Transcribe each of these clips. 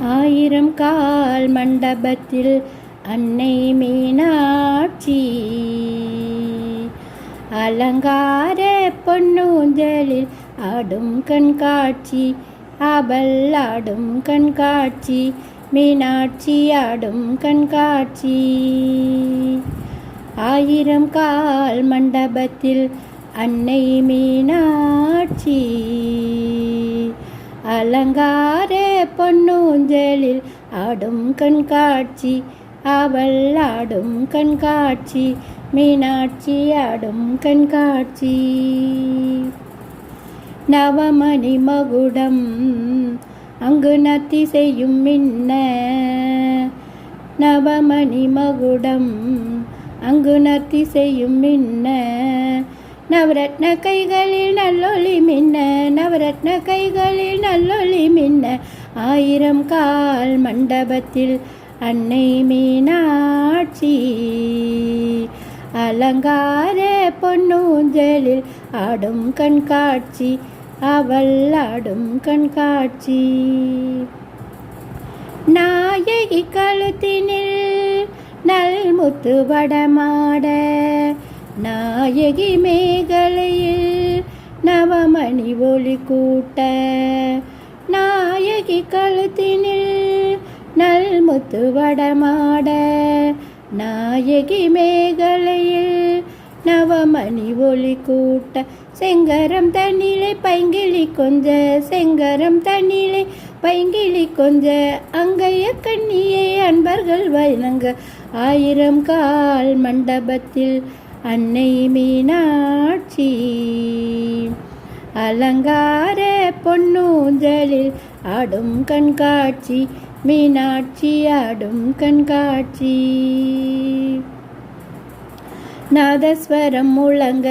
ஆயிரம் கால் மண்டபத்தில் அன்னை மீனாட்சி. அலங்கார பொன்னூந்தலில் ஆடும் கண்காட்சி அவள் ஆடும் கண்காட்சி மீனாட்சி ஆடும் கண்காட்சி. ஆயிரம் கால் மண்டபத்தில் அன்னை மீனாட்சி. அலங்கார பொன்னூஞ்சலில் ஆடும் கண்காட்சி அவள் ஆடும் கண்காட்சி மீனாட்சி ஆடும் கண்காட்சி. நவமணி மகுடம் அங்கு நத்தி செய்யும் மின்ன. நவமணி மகுடம் அங்கு நத்தி செய்யும் மின்ன. நவரத்ன கைகளில் நல்லொளி மின்ன நவரத்ன கைகளில் நல்லொளி மின்ன. ஆயிரம் கால் மண்டபத்தில் அன்னை மீனாட்சி. அலங்கார பொன்னூஞ்சலில் ஆடும் கண்காட்சி அவள் ஆடும் கண்காட்சி. நாயகி கழுத்தினில் நல்முத்து வடமாட நாயகி மேகலையில் நவமணி ஒளி கூட்ட. நாயகி கழுத்தினில் நல்முத்து வடமாட நாயகி மேகலையில் நவமணி ஒளி கூட்ட செங்கரம் தண்ணிலை பைங்கிளி கொஞ்ச செங்கரம் தண்ணிலை பைங்கிளி கொஞ்ச அங்கைய கண்ணியை அன்பர்கள் வணங்க. ஆயிரம் கால் மண்டபத்தில் அன்னை மீனாட்சி. அலங்கார பொன்னூஞ்சலில் ஆடும் கண்காட்சி மீனாட்சி ஆடும் கண்காட்சி. நாதஸ்வரம் முழங்க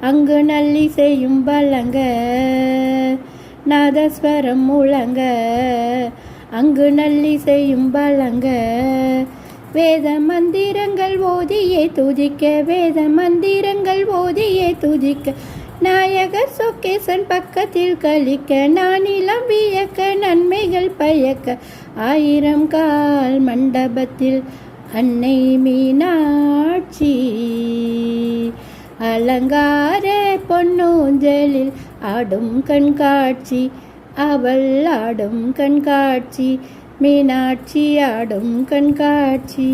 அங்கு நல்லி செய்யும் பலங்க நாதஸ்வரம் முழங்க அங்கு நல்லி செய்யும் பலங்க வேத மந்திரங்கள் ஓதியே துதிக்க வேத மந்திரங்கள் ஓதியே துதிக்க நாயகர் சொக்கேசன் பக்கத்தில் கழிக்க நான் இளம் வியக்க நன்மைகள் பயக்க. ஆயிரம் கால் மண்டபத்தில் அன்னை மீனாட்சி. அலங்கார பொன்னூஞ்சலில் ஆடும் கண்காட்சி அவள் ஆடும் கண்காட்சி மீனாட்சி ஆடும் கண்காட்சி.